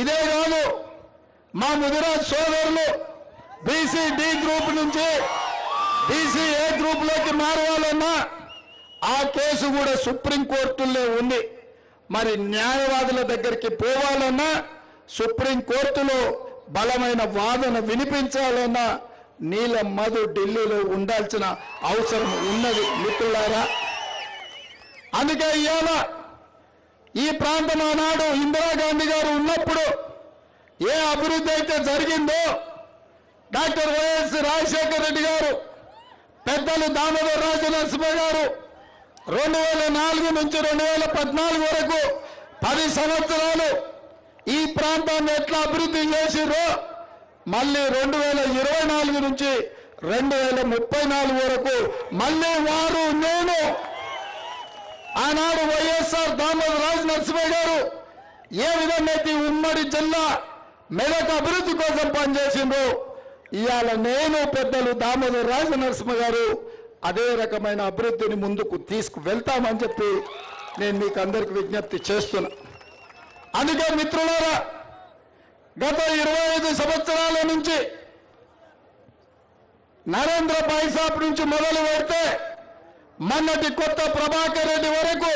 ఇదే కాదు మా ముదిరాజ్ సోదరులు బీసీ డి గ్రూప్ నుంచి బీసీ ఏ గ్రూప్లోకి మారవాలన్నా ఆ కేసు కూడా సుప్రీంకోర్టులో ఉంది. మరి న్యాయవాదుల దగ్గరికి పోవాలన్నా సుప్రీంకోర్టులో బలమైన వాదన వినిపించాలన్నా నీల మధు ఢిల్లీలో ఉండాల్సిన అవసరం ఉన్నది మిత్రులారా. అందుకే ఇవాళ ఈ ప్రాంతం ఆనాడు ఇందిరాగాంధీ గారు ఉన్నప్పుడు ఏ అభివృద్ధి అయితే జరిగిందో డాక్టర్ వైఎస్ రాజశేఖర రెడ్డి గారు పెద్దలు దామోదర రాజు నరసింహ గారు రెండు వేల నాలుగు నుంచి రెండు వేల పద్నాలుగు వరకు పది సంవత్సరాలు ఈ ప్రాంతాన్ని ఎట్లా అభివృద్ధి చేసిరో మళ్ళీ రెండు వేల ఇరవై నాలుగు నుంచి రెండు వేల ముప్పై నాలుగు వరకు మళ్ళీ వారు నేను ఆనాడు వైఎస్ఆర్ దామోదర్ నరసింహ గారు ఏ విధంగా అయితే ఉమ్మడి జిల్లా మెదక్ అభివృద్ధి కోసం పనిచేసిండ్రు ఇవాళ నేను పెద్దలు దామోదర్ రాజు నరసింహ గారు అదే రకమైన అభివృద్ధిని ముందుకు తీసుకు వెళ్తామని చెప్పి నేను మీకు అందరికి విజ్ఞప్తి చేస్తున్నా. అందుకే మిత్రులారా గత ఇరవై ఐదు సంవత్సరాల నుంచి నరేంద్ర బైసాప్ నుంచి మొదలు పెడితే మొన్నటి కొత్త ప్రభాకర్ రెడ్డి వరకు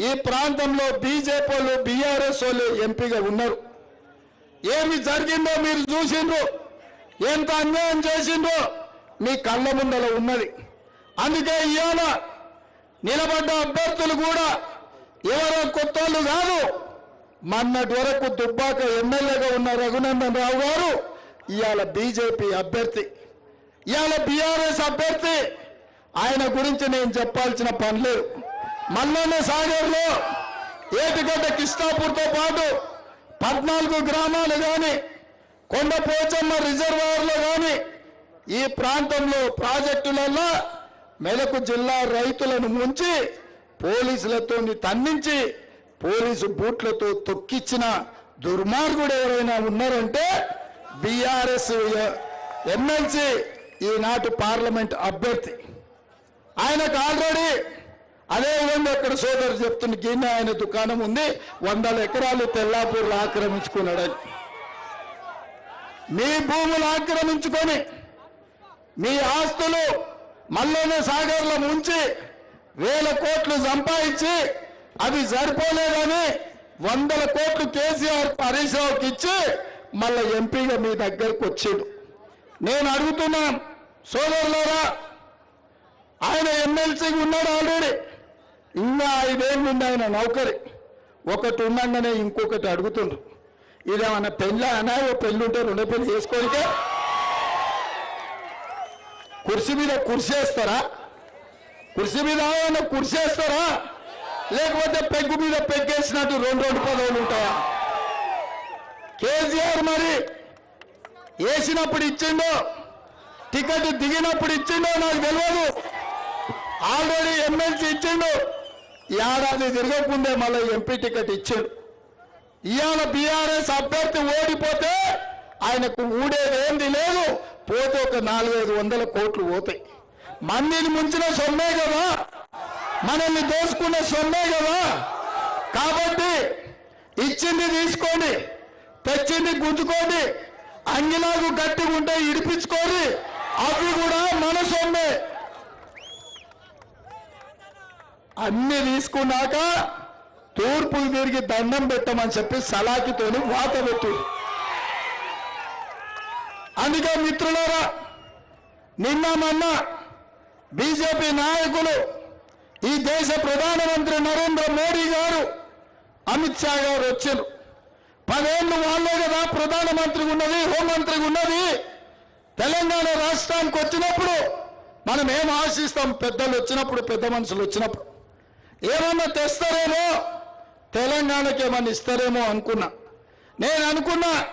ఈ ప్రాంతంలో బీజేపీ వాళ్ళు బీఆర్ఎస్ వాళ్ళు ఎంపీగా ఉన్నారు. ఏమి జరిగిందో మీరు చూసిండ్రు. ఎంత అన్యాయం చేసిండ్రో మీ కళ్ళ ముందల ఉన్నది. అందుకే ఇవాళ నిలబడ్డ అభ్యర్థులు కూడా ఎవరో కొత్త కాదు మొన్నటి వరకు దుబ్బాక ఎమ్మెల్యేగా ఉన్న రఘునందన్ రావు గారు ఇవాళ బీజేపీ అభ్యర్థి. ఇవాళ బీఆర్ఎస్ అభ్యర్థి. ఆయన గురించి నేను చెప్పాల్సిన పని లేదు. మల్లన్న సాగర్లో ఏటిగడ్డ కిష్టాపూర్తో పాటు పద్నాలుగు గ్రామాలు కానీ కొండ పోచమ్మ రిజర్వాయర్లో కానీ ఈ ప్రాంతంలో ప్రాజెక్టులలో మెలకు జిల్లా రైతులను ముంచి పోలీసులతో తన్నించి పోలీసు బూట్లతో తొక్కిచ్చిన దుర్మార్గుడు ఎవరైనా ఉన్నారంటే బీఆర్ఎస్ ఎమ్మెల్సీ ఈనాటి పార్లమెంట్ అభ్యర్థి. ఆయనకు ఆల్రెడీ అదేవిధంగా ఇక్కడ సోదరు చెప్తున్న గిన్నె ఆయన దుకాణం ఉంది వందల ఎకరాలు తెల్లాపూర్లు ఆక్రమించుకున్నాడని. మీ భూములు ఆక్రమించుకొని మీ ఆస్తులు మల్లన్న సాగర్లో ముంచి వేల కోట్లు సంపాదించి అవి సరిపోలేదని వందల కోట్లు కేసీఆర్ హరీష్ రావుకి ఇచ్చి మళ్ళీ ఎంపీగా మీ దగ్గరకు వచ్చాడు. నేను అడుగుతున్నాను సోదరులారా ఆయన ఎమ్మెల్సీగా ఉన్నాడు ఆల్రెడీ. ఇంకా ఐదేళ్ళు ఉంది ఆయన నౌకరి. ఒకటి ఉండగానే ఇంకొకటి అడుగుతుండ్రు. ఇదేమన్నా పెళ్ళి అనా పెళ్ళి ఉంటే రెండో పెళ్ళి చేసుకోనికే? కుర్చీ మీద కుర్చేస్తారా కుర్చీ మీద ఏమన్నా కుర్చీ వేస్తారా? లేకపోతే పెగ్గు మీద పెగ్గేసినట్టు రెండు రెండు పదవులు ఉంటాయా? కేసీఆర్ మరి వేసినప్పుడు ఇచ్చిండో టికెట్ దిగినప్పుడు ఇచ్చిండో నాకు తెలియదు ఆల్రెడీ ఎమ్మెల్సీ ఇచ్చిండు. ఏడాది తిరగకుండా మళ్ళీ ఎంపీ టికెట్ ఇచ్చాడు ఇవాళ బీఆర్ఎస్ అభ్యర్థి ఓడిపోతే ఆయనకు ఊడేదేంది లేదు. పోతే ఒక నాలుగైదు వందల కోట్లు పోతాయి. మందిని ముంచిన సొమ్మే కదా. మనల్ని దోసుకున్న సొమ్మే కదా. కాబట్టి ఇచ్చింది తీసుకోండి తెచ్చింది గుంజుకోండి అంగిలాగు గట్టిగా ఉంటే ఇడిపించుకోండి. అవి కూడా మన సొమ్మే. అన్ని తీసుకున్నాక తూర్పుకి తిరిగి దండం పెట్టమని చెప్పి సలాకితోని వాత పెట్టు అందుకే మిత్రులారా నిన్న మొన్న బీజేపీ నాయకులు ఈ దేశ ప్రధానమంత్రి నరేంద్ర మోడీ గారు అమిత్ షా గారు వచ్చారు పదేళ్ళు వాళ్ళే కదా ప్రధానమంత్రికి ఉన్నది హోంమంత్రికి ఉన్నది. తెలంగాణ రాష్ట్రానికి వచ్చినప్పుడు మనం ఏం ఆశిస్తాం? పెద్దలు వచ్చినప్పుడు పెద్ద మనుషులు వచ్చినప్పుడు. ఏమన్నా తెస్తారేమో? తెలంగాణకి ఏమన్నా ఇస్తారేమో అనుకున్నా. నేను అనుకున్నా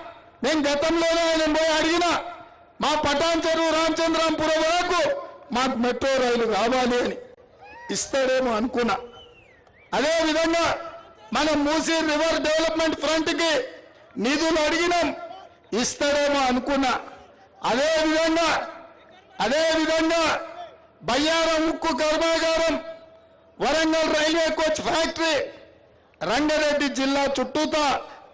నేను గతంలోనే ఆయన పోయి అడిగిన మా పటాన్ చెరువు రామచంద్రాంపురం వరకు మాకు మెట్రో రైలు కావాలి అని ఇస్తాడేమో అనుకున్నా. అదే విధంగా మనం మూసీ రివర్ డెవలప్మెంట్ ఫ్రంట్కి నిధులు అడిగినాం ఇస్తాడేమో అనుకున్నా. అదే విధంగా అదే విధంగా బయ్యారం ఉక్కు కర్మాగారం Warangal railway coach factory Rangareddy జిల్లా చుట్టూతా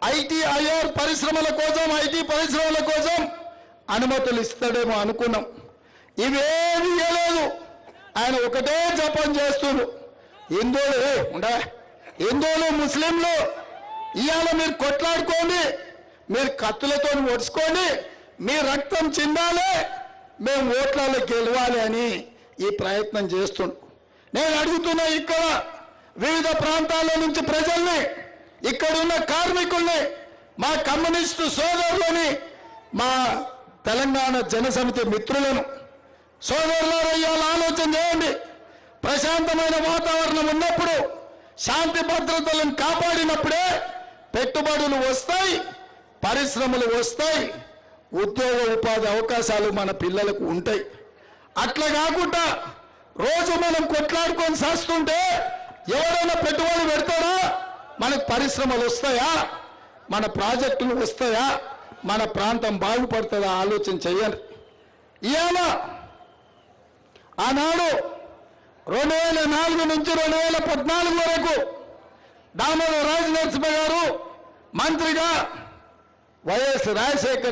ఐటీఐఆర్ పరిశ్రమల కోసం ఐటీ పరిశ్రమల కోసం అనుమతులు ఇస్తాడేమో అనుకున్నాం. ఇవేమి ఇవ్వలేదు ఆయన ఒకటే జపం చేస్తున్నారు. హిందువులు ఏ, ఉండా? హిందువులు ముస్లింలు ఇవాళ మీరు కొట్లాడుకోండి మీరు కత్తులతో ఒడుచుకోండి మీ రక్తం చిందాలి మేము ఓట్లలో గెలవాలి అని ఈ ప్రయత్నం చేస్తుండు నేను అడుగుతున్నా ఇక్కడ వివిధ ప్రాంతాల నుంచి ప్రజల్ని ఇక్కడ ఉన్న కార్మికుల్ని మా కమ్యూనిస్టు సోదరులని మా తెలంగాణ జనసమితి మిత్రులను సోదరులారా ఇవాళ ఆలోచన చేయండి. ప్రశాంతమైన వాతావరణం ఉన్నప్పుడు శాంతి భద్రతలను కాపాడినప్పుడే పెట్టుబడులు వస్తాయి పరిశ్రమలు వస్తాయి ఉద్యోగ ఉపాధి అవకాశాలు మన పిల్లలకు ఉంటాయి. అట్లా కాకుండా రోజు మనం కొట్లాడుకొని చేస్తుంటే ఎవరైనా పెట్టుబడి పెడతారా మనకు పరిశ్రమలు వస్తాయా? మన ప్రాజెక్టులు వస్తాయా? మన ప్రాంతం బాగుపడుతుందా? ఆలోచన చెయ్యండి. ఇవాళ ఆనాడు రెండు వేల నాలుగు నుంచి రెండు వేల పద్నాలుగు వరకు దామోదర రాజనరసింహ గారు మంత్రిగా వైఎస్ రాజశేఖర్